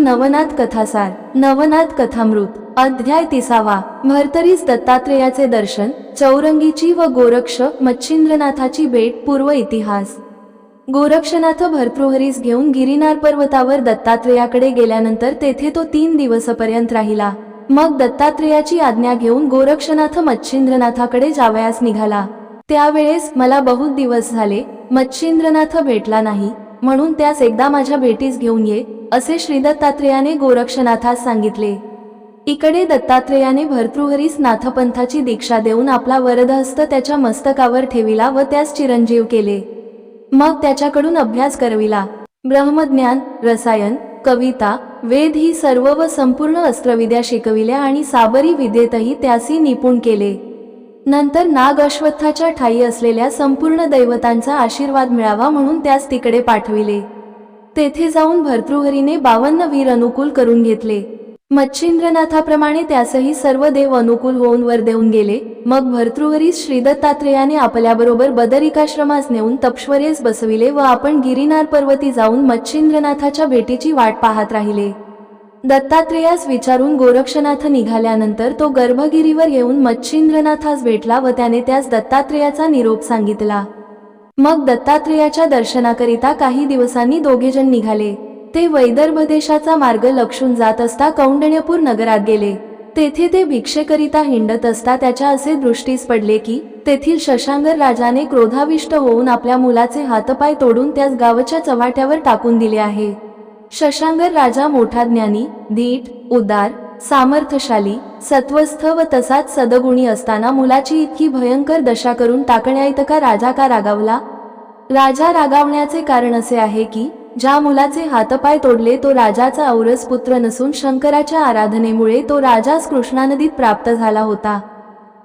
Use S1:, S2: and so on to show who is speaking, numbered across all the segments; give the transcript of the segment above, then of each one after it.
S1: नवनाथ कथासार नवनाथ कथामृत अध्याय तिसावा. भरतरीस दत्तात्रेयाचे दर्शन चौरंगीची व गोरक्ष मच्छिंद्रनाथाची भेट पूर्व इतिहास. गोरक्षनाथ भरतृहरीस घेऊन गिरिनार पर्वतावर दत्तात्रेयाकडे गेल्यानंतर तेथे तो तीन दिवसपर्यंत राहिला. मग दत्तात्रेयाची आज्ञा घेऊन गोरक्षनाथ मच्छिंद्रनाथाकडे जावयास निघाला. त्यावेळेस मला बहुत दिवस झाले मच्छिंद्रनाथ भेटला नाही म्हणून त्यास एकदा माझ्या भेटीस घेऊन ये असे श्री दत्तात्रेयाने गोरक्षनाथास सांगितले. इकडे दत्तात्रेयाने भर्तृहरीस नाथपंथाची दीक्षा देऊन आपला वरदहस्त त्याच्या मस्तकावर ठेविला व त्यास चिरंजीव केले. मग त्याच्याकडून अभ्यास करविला. ब्रह्मज्ञान रसायन कविता वेद ही सर्व व संपूर्ण अस्त्रविद्या शिकविल्या आणि साबरी विद्येतही त्यासी निपुण केले. नंतर नाग अश्वत्थाच्या ठाई असलेल्या संपूर्ण दैवतांचा आशीर्वाद मिळावा म्हणून त्यास तिकडे पाठविले. तेथे जाऊन भर्तृहरीने बावन्न वीर अनुकूल करून घेतले. मच्छिंद्रनाथाप्रमाणे त्यासही सर्व देव अनुकूल होऊन वर देऊन गेले. मग भर्तृहरी श्रीदत्तात्रेयाने आपल्याबरोबर बदरिकाश्रमास नेऊन तपश्वरेस बसविले व आपण गिरिनार पर्वती जाऊन मच्छिंद्रनाथाच्या भेटीची वाट पाहत राहिले. दत्तात्रेयास विचारून गोरक्षनाथ निघाल्यानंतर तो गर्भगिरीवर येऊन मच्छिंद्रनाथास भेटला व त्याने त्यास दत्तात्रेयाचा निरोप सांगितला. मग दत्तात्रेयाच्या दर्शनाकरिता काही दिवसांनी दोघेजण निघाले. ते वैदर्भ देशाचा मार्ग लक्षून जात असता कौंडण्यपूर नगरात गेले. तेथे ते भिक्षेकरिता हिंडत असता त्याच्या असे दृष्टीस पडले की तेथील शशांगर राजाने क्रोधाविष्ट होऊन आपल्या मुलाचे हातपाय तोडून त्यास गावच्या चव्हाट्यावर टाकून दिले आहे. शशांगर राजा मोठा ज्ञानी धीट उदार सामर्थ्यशाली सत्वस्थ व तसाच सदगुणी असताना मुलाची इतकी भयंकर दशा करून टाकण्याइतका राजा का रागावला? राजा रागावण्याचे कारण असे आहे की ज्या मुलाचे हातपाय तोडले तो राजाचा औरस पुत्र नसून शंकराच्या आराधनेमुळे तो राजास कृष्णा नदीत प्राप्त झाला होता.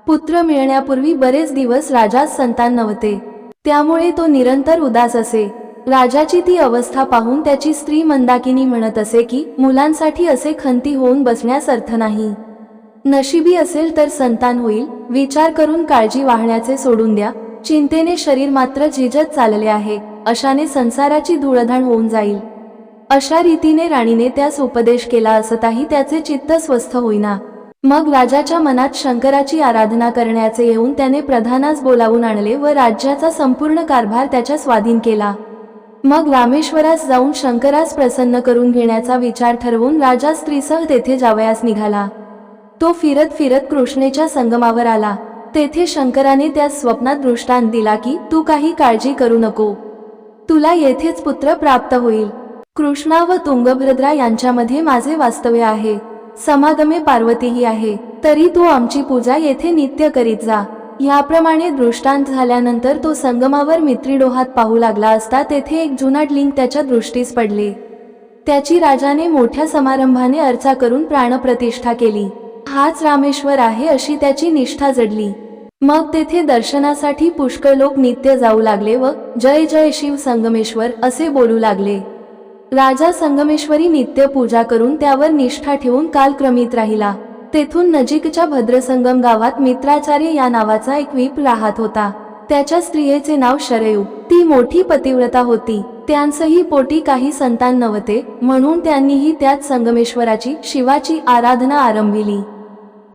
S1: पुत्र मिळण्यापूर्वी बरेच दिवस राजास संतान नव्हते. त्यामुळे तो निरंतर उदास असे. राजाची ती अवस्था पाहून त्याची स्त्री मंदाकिनी म्हणत असे की मुलांसाठी असे खंती होऊन बसण्यास अर्थ नाही. नशिबी असेल तर संतान होईल विचार करून काळजी वाहण्याचे सोडून द्या चिंतेने शरीर मात्र झिजत चालले आहे अशाने संसाराची धुळधाण होऊन जाईल. अशा रीतीने राणीने त्यास उपदेश केला असताही त्याचे चित्त स्वस्थ होईना. मग राजाच्या मनात शंकराची आराधना करण्याचे येऊन त्याने प्रधानास बोलावून आणले व राज्याचा संपूर्ण कारभार त्याच्या स्वाधीन केला. मग रामेश्वरास जाऊन शंकरास प्रसन्न करून घेण्याचा विचार ठरवून राजा स्त्रीसह तेथे जावयास निघाला. तो फिरत फिरत कृष्णेच्या संगमावर आला. तेथे शंकराने त्या स्वप्नात दृष्टांत दिला की तू काही काळजी करू नको. तुला येथेच पुत्र प्राप्त होईल. कृष्णा व तुंगभद्रा यांच्यामध्ये माझे वास्तव्य आहे. समागमे पार्वतीही आहे. तरी तू आमची पूजा येथे नित्य करीत जा. याप्रमाणे दृष्टांत झाल्यानंतर तो संगमावर मित्रीडोहात पाहू लागला असता तेथे एक जुनाट लिंग त्याच्या दृष्टीस पडले. त्याची राजाने मोठ्या समारंभाने अर्चा करून प्राणप्रतिष्ठा केली. हाच रामेश्वर आहे अशी त्याची निष्ठा जडली. मग तेथे दर्शनासाठी पुष्कळ लोक नित्य जाऊ लागले व जय जय शिव संगमेश्वर असे बोलू लागले. राजा संगमेश्वरी नित्य पूजा करून त्यावर निष्ठा ठेवून कालक्रमित राहिला. तेथून नजीकच्या भद्रसंगम गावात मित्राचार्य या नावाचा एक वीप राहत होता. त्याच्या स्त्रियेचे नाव शरयू. ती मोठी पतिव्रता होती. त्यांचंही पोटी काही संतान नव्हते म्हणून त्यांनीही त्यात संगमेश्वराची शिवाची आराधना आरंभिली.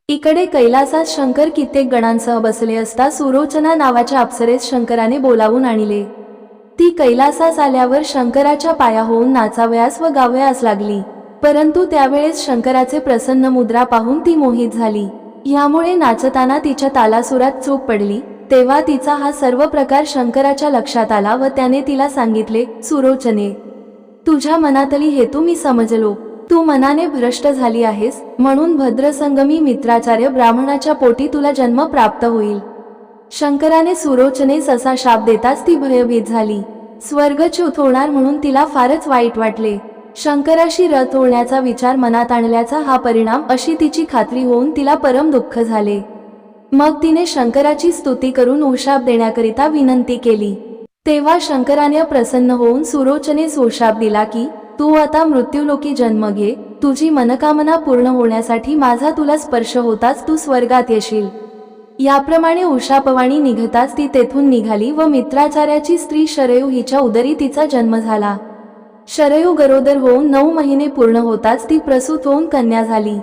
S1: इकडे कैलासात शंकर कित्येक गणांसह बसले असता सुरोचना नावाच्या अप्सरेस शंकराने बोलावून आणले. ती कैलासास आल्यावर शंकराच्या पाया होऊन नाचावयास व गावयास लागली. परंतु त्यावेळेस शंकराचे प्रसन्न मुद्रा पाहून ती मोहित झाली. यामुळे नाचताना तिच्या तालासुरात चूक पडली. तेव्हा तिचा हा सर्व प्रकार शंकराच्या लक्षात आला व त्याने तिला सांगितले सुरोचने तुझ्या मनातली हेतू मी समजलो. तू मनाने भ्रष्ट झाली आहेस म्हणून भद्रसंगमी मित्राचार्य ब्राह्मणाच्या पोटी तुला जन्म प्राप्त होईल शंकराने सुरोचनेस असा शाप देताच ती भयभीत झाली. स्वर्गच्युत होणार म्हणून तिला फारच वाईट वाटले. शंकराशी रथ होण्याचा विचार मनात आणल्याचा हा परिणाम अशी तिची खात्री होऊन तिला परम दुःख झाले. मग तिने शंकराची स्तुती करून उशाप देण्याकरिता विनंती केली. तेव्हा शंकराने प्रसन्न होऊन सुरोचनेस उशाप दिला की तू आता मृत्यूलोकी जन्म घे तुझी मनकामना पूर्ण होण्यासाठी माझा तुला स्पर्श होताच तू स्वर्गात येशील याप्रमाणे उषापवाणी निघताच ती तेथून निघाली व मित्राचार्याची स्त्री शरयू हिच्या उदरी तिचा जन्म झाला. शरयू गरोदर होऊन नऊ महिने पूर्ण होताच ती प्रसूत होऊन कन्या झाली.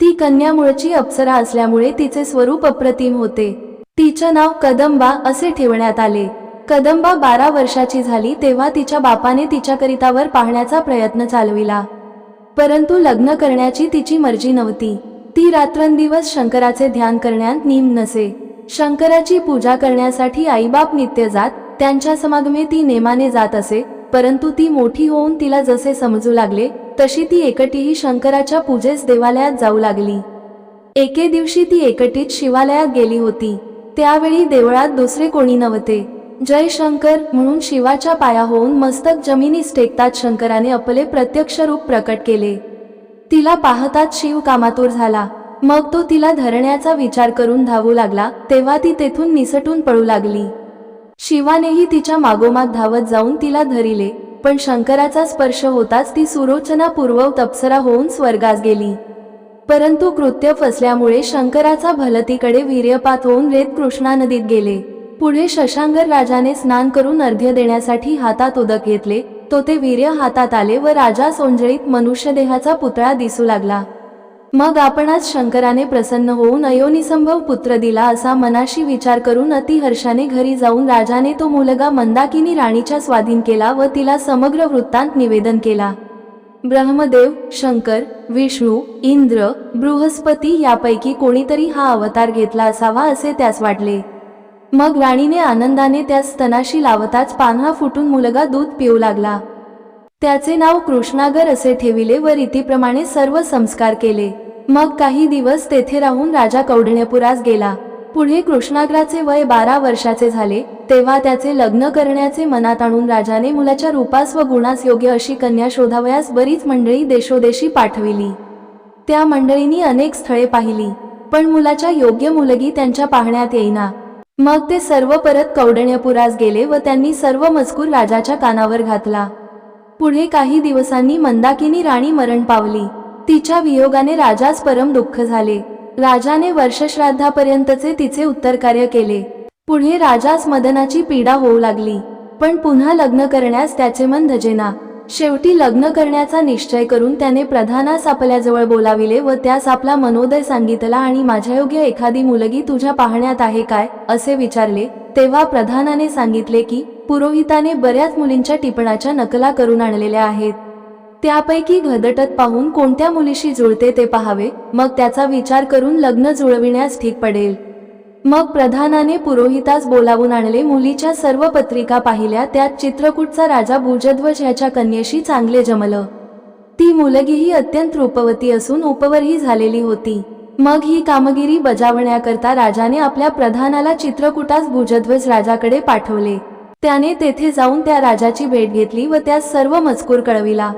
S1: ती कन्या मुळची अप्सरा असल्यामुळे तिचे स्वरूप अप्रतिम होते. तिचं नाव कदंबा असे ठेवण्यात आले. कदंबा बारा वर्षाची झाली तेव्हा तिच्या बापाने तिच्याकरितावर पाहण्याचा प्रयत्न चालविला. परंतु लग्न करण्याची तिची मर्जी नव्हती. ती रात्रंदिवस शंकराचे ध्यान करण्यात नीम नसे. शंकराची पूजा करण्यासाठी आईबाप नित्य जात त्यांच्या समागमे ती नेमाने जात असे परंतु ती मोठी होऊन तिला जसे समजू लागले तशी ती एकटीही शंकराच्या पूजेस देवालयात जाऊ लागली. एके दिवशी ती एकटीत शिवालयात गेली होती. त्यावेळी देवळात दुसरे कोणी नव्हते. जय शंकर म्हणून शिवाच्या पाया होऊन मस्तक जमिनीस टेकताच शंकराने आपले प्रत्यक्ष रूप प्रकट केले. तिला पाहताच शिव कामातूर झाला. मग तो तिला धरण्याचा विचार करून धावू लागला तेव्हा ती तेथून निसटून पळू लागली. शिवानेही तिच्या मागोमाग धावत जाऊन तिला धरिले पण शंकराचा स्पर्श होताच ती सुरोचना तपसरा होऊन स्वर्गास गेली. परंतु कृत्य फसल्यामुळे शंकराचा भलतीकडे वीर्यपात होऊन रेत कृष्णा नदीत गेले. पुढे शशांगर राजाने स्नान करून अर्घ्य देण्यासाठी हातात उदक घेतले तो ते वीर्य हातात आले व राजा सोंजळीत मनुष्यदेहाचा पुतळा दिसू लागला. मग आपणास शंकराने प्रसन्न होऊन अयोनिसंभव पुत्र दिला असा मनाशी विचार करून अतिहर्षाने घरी जाऊन राजाने तो मुलगा मंदाकिनी राणीच्या स्वाधीन केला व तिला समग्र वृत्तांत निवेदन केला. ब्रह्मदेव शंकर विष्णू इंद्र बृहस्पती यापैकी कोणीतरी हा अवतार घेतला असावा असे त्यास वाटले. मग राणीने आनंदाने त्यास स्तनाशी लावताच पान्हा फुटून मुलगा दूध पिऊ लागला. त्याचे नाव कृष्णागर असे ठेविले व रीतीप्रमाणे सर्व संस्कार केले. मग काही दिवस तेथे राहून राजा कौडण्यपुरास गेला. पुढे कृष्णाग्राचे वय बारा वर्षाचे झाले तेव्हा त्याचे लग्न करण्याचे मनात आणून राजाने मुलाच्या रूपास व गुणास योग्य अशी कन्या शोधावयास बरीच मंडळी देशोदेशी पाठविली. त्या मंडळींनी अनेक स्थळे पाहिली पण मुलाच्या योग्य मुलगी त्यांच्या पाहण्यात येईना. मग ते सर्व परत कौडण्यपुरास गेले व त्यांनी सर्व मजकूर राजाच्या कानावर घातला. पुढे काही दिवसांनी मंदाकिनी राणी मरण पावली. तिच्या वियोगाने राजास परम दुःख झाले. राजाने वर्षश्राद्धापर्यंतचे तिचे उत्तर कार्य केले. पुढे राजास मदनाची पीडा होऊ लागली. पण पुन्हा लग्न करण्यास त्याचे मन धजेना. शेवटी लग्न करण्याचा निश्चय करून त्याने प्रधानास आपल्याजवळ बोलाविले व त्यास आपला मनोदय सांगितला आणि माझ्यायोग्य एखादी मुलगी तुझ्या पाहण्यात आहे काय? असे विचारले. तेव्हा प्रधानाने सांगितले की पुरोहिताने बऱ्याच मुलींच्या टिपणाच्या नकला करून आणलेल्या आहेत. त्यापैकी घदटत पाहून कोणत्या मुलीशी जुळते ते पाहावे मग त्याचा विचार करून लग्न जुळविण्यास ठीक पडेल. मग प्रधानाने पुरोहितास बोलावून आणले मुलीच्या सर्व पत्रिका पाहिल्या त्यात चित्रकूटचा राजा भुजध्वज ह्याच्या कन्येशी चांगले जमलं. ती मुलगीही अत्यंत रूपवती असून उपवरही झालेली होती. मग ही कामगिरी बजावण्याकरता राजाने आपल्या प्रधानाला चित्रकूटास भुजध्वज राजाकडे पाठवले. त्याने तेथे जाऊन त्या राजाची भेट घेतली व त्यास सर्व मजकूर कळविला.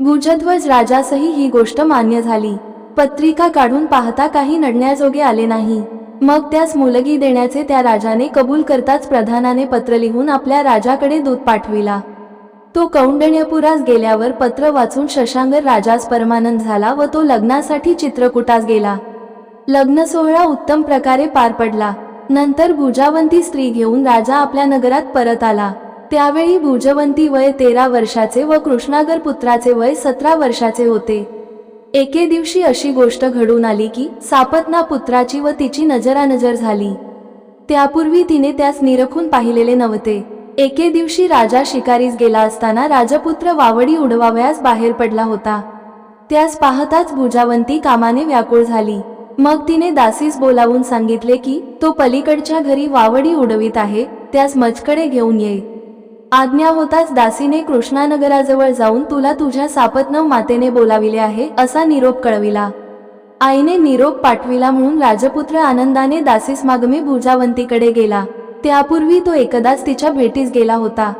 S1: भुजध्वज राजासही ही गोष्ट मान्य झाली. पत्रिका काढून पाहता काही नडण्याजोगे आले नाही. मग त्यास मुलगी देण्याचे त्या राजाने कबूल करताच प्रधानाने पत्र लिहून आपल्या राजाकडे दूत पाठविला. तो कौंडण्यपुरास गेल्यावर पत्र वाचून शशांगर राजास परमानंद झाला व तो लग्नासाठी चित्रकूटास गेला. लग्न सोहळा उत्तम प्रकारे पार पडला. नंतर भुजावंती स्त्री घेऊन राजा आपल्या नगरात परत आला. त्यावेळी भुजवंती वय तेरा वर्षाचे व कृष्णागर पुत्राचे वय सतरा वर्षाचे होते. एके दिवशी अशी गोष्ट घडून आली की सापतना पुत्राची व तिची नजरानजर झाली. त्यापूर्वी तिने त्यास निरखून पाहिलेले नव्हते. एके दिवशी राजा शिकारीस गेला असताना राजपुत्र वावडी उडवावयास बाहेर पडला होता. त्यास पाहताच भुजावंती कामाने व्याकुळ झाली. मग तिने दासीस बोलावून सांगितले की तो पलीकडच्या घरी वावडी उडवीत आहे त्यास मजकडे घेऊन ये. आज्ञा होताच दासीने कृष्णानगराजवळ जाऊन तुला तुझ्या सापत्नव मातेने बोलाविले आहे असा निरोप कळविला. आईने निरोप पाठविला म्हणून राजपुत्र आनंदाने दासीस मागमे भुजावंतीकडे गेला. त्यापूर्वी तो एकदाच तिच्या भेटीस गेला होता.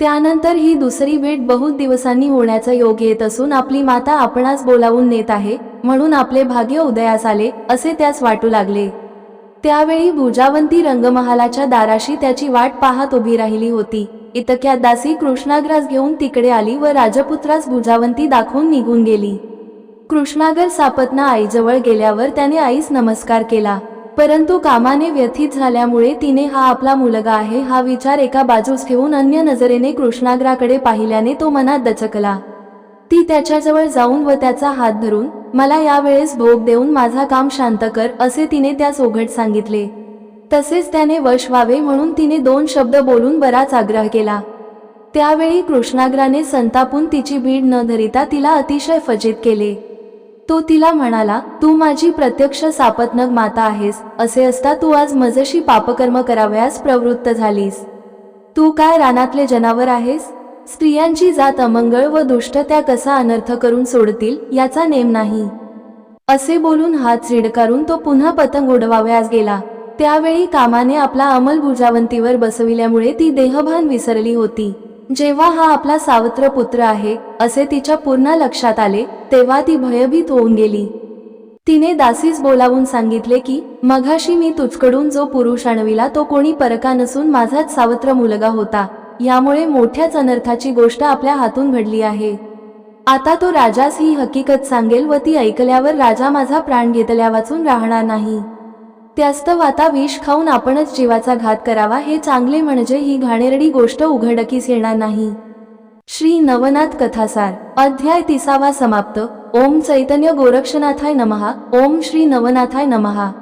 S1: त्यानंतर ही दुसरी भेट बहुत दिवसांनी होण्याचा योग येत असून आपली माता आपणास बोलावून नेत आहे म्हणून आपले भाग्य उदयास आले असे त्यास वाटू लागले. त्यावेळी भुजावंती रंगमहालाच्या दाराशी त्याची वाट पाहत उभी राहिली होती. इतक्यात दासी कृष्णाग्रास घेऊन तिकडे आली व राजपुत्रास भुजावंती दाखवून निघून गेली. कृष्णागर सापत्ना आईजवळ गेल्यावर त्याने आईस नमस्कार केला. परंतु कामाने व्यथित झाल्यामुळे तिने हा आपला मुलगा आहे हा विचार एका बाजूस ठेवून अन्य नजरेने कृष्णाग्राकडे पाहिल्याने तो मनात दचकला. ती त्याच्याजवळ जाऊन व त्याचा हात धरून मला यावेळेस भोग देऊन माझा काम शांत कर असे तिने त्यास ओघट सांगितले. तसेच त्याने वश व्हावे म्हणून तिने दोन शब्द बोलून बराच आग्रह केला. त्यावेळी कृष्णाग्राने संतापून तिची भीड न धरिता तिला अतिशय फजित केले. तो तिला म्हणाला तू माझी प्रत्यक्ष सापत्नग माता आहेस असे असता तू आज मजशी पापकर्म करावयास प्रवृत्त झालीस. तू काय रानातले जनावर आहेस? स्त्रियांची जात अमंगळ व दुष्ट त्या कसा अनर्थ करून सोडतील याचा नेम नाही. असे बोलून हात झिडकारून तो पुन्हा पतंग उडवाव्यास गेला. त्यावेळी कामाने आपला अमल भुजावंतीवर बसविल्यामुळे ती देहभान विसरली होती. जेव्हा हा आपला सावत्र पुत्र आहे असे तिच्या पूर्ण लक्षात आले तेव्हा ती भयभीत होऊन गेली. तिने दासीस बोलावून सांगितले की मघाशी मी तुझकडून जो पुरुष आणविला तो कोणी परका नसून माझाच सावत्र मुलगा होता. यामुळे मोठ्याच अनर्थाची गोष्ट आपल्या हातून घडली आहे. आता तो राजास ही हकीकत सांगेल व ती ऐकल्यावर राजा माझा प्राण घेतल्या वाचून राहणार नाही. त्यास्तव आता विष खाऊन आपणच जीवाचा घात करावा हे चांगले म्हणजे ही घाणेरडी गोष्ट उघडकीस येणार नाही. श्री नवनाथ कथासार अध्याय तिसावा समाप्त. ओम चैतन्य गोरक्षनाथाय नमहा. ओम श्री नवनाथाय नमहा.